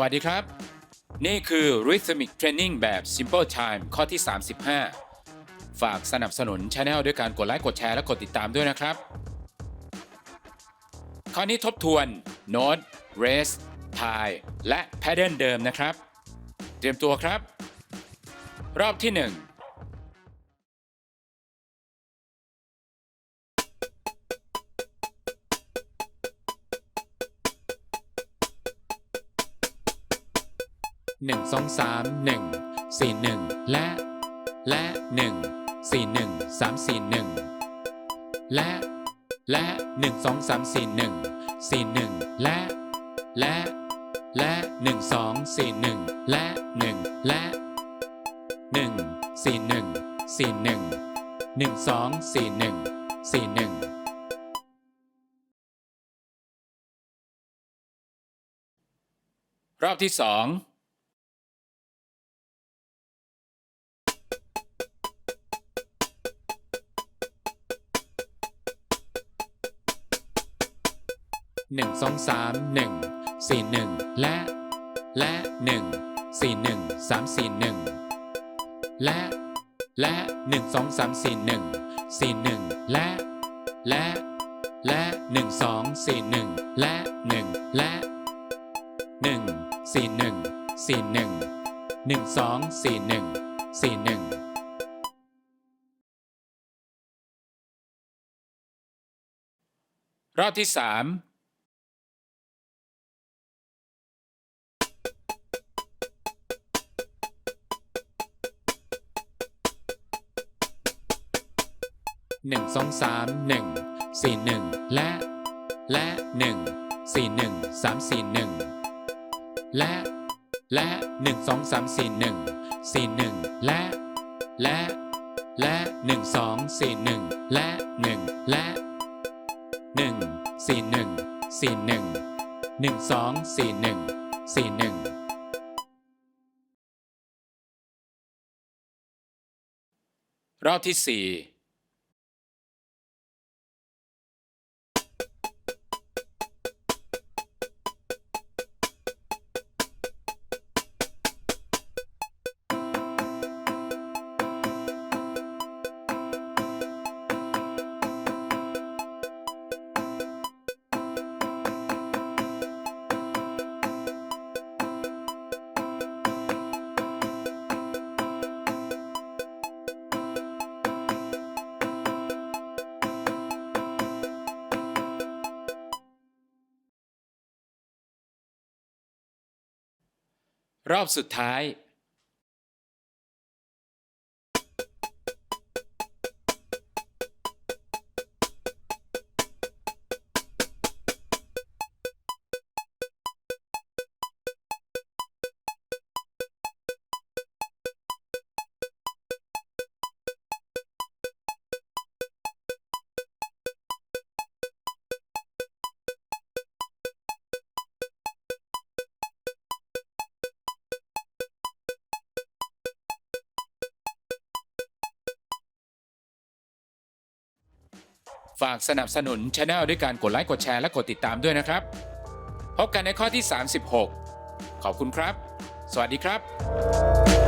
วัสดีครับ นี่คือ Rhythmic Training แบบ Simple Time ข้อที่ 35 ฝากสนับสนุนช anel ด้วยการกดไลค์กดแชร์และกดติดตามด้วยนะครับข้อนี้ทบทวน Note Rest Tie และ Pattern เดิมนะครับ เตรียมตัวครับ รอบที่ 1 หนึ่งสองสามหนึ่งสี่หนึ่งและ และหนึ่งสี่หนึ่งสามสี่หนึ่งและ และหนึ่งสองสามสี่หนึ่งสี่หนึ่งและ และ และหนึ่งสองสี่หนึ่งและหนึ่งและหนึ่งสี่หนึ่งสี่หนึ่งหนึ่งสองสี่หนึ่งสี่หนึ่งรอบที่สอง หนึ่งสองสามหนึ่งสี่หนึ่งและ และหนึ่งสี่หนึ่งสามสี่หนึ่งและ และหนึ่งสองสามสี่หนึ่งสี่หนึ่งและ และ และหนึ่งสองสี่หนึ่งและหนึ่งและหนึ่งสี่หนึ่งสี่หนึ่งหนึ่งสองสี่หนึ่งสี่หนึ่งรอบที่สาม หนึ่งสองสามหนึ่งสี่หนึ่งและ และหนึ่งสี่หนึ่งสามสี่หนึ่งและ และหนึ่งสองสามสี่หนึ่งสี่หนึ่งและ และ และหนึ่งสองสี่หนึ่งและหนึ่งและหนึ่งสี่หนึ่งสี่หนึ่งหนึ่งสองสี่หนึ่งสี่หนึ่งรอบที่สี่ รอบสุดท้าย ฝากสนับสนุนช anel ด้วยการกดไลค์กดแชร์และกดติดตามด้วยนะครับ พบกันในข้อที่ 36 ขอบคุณครับ สวัสดีครับ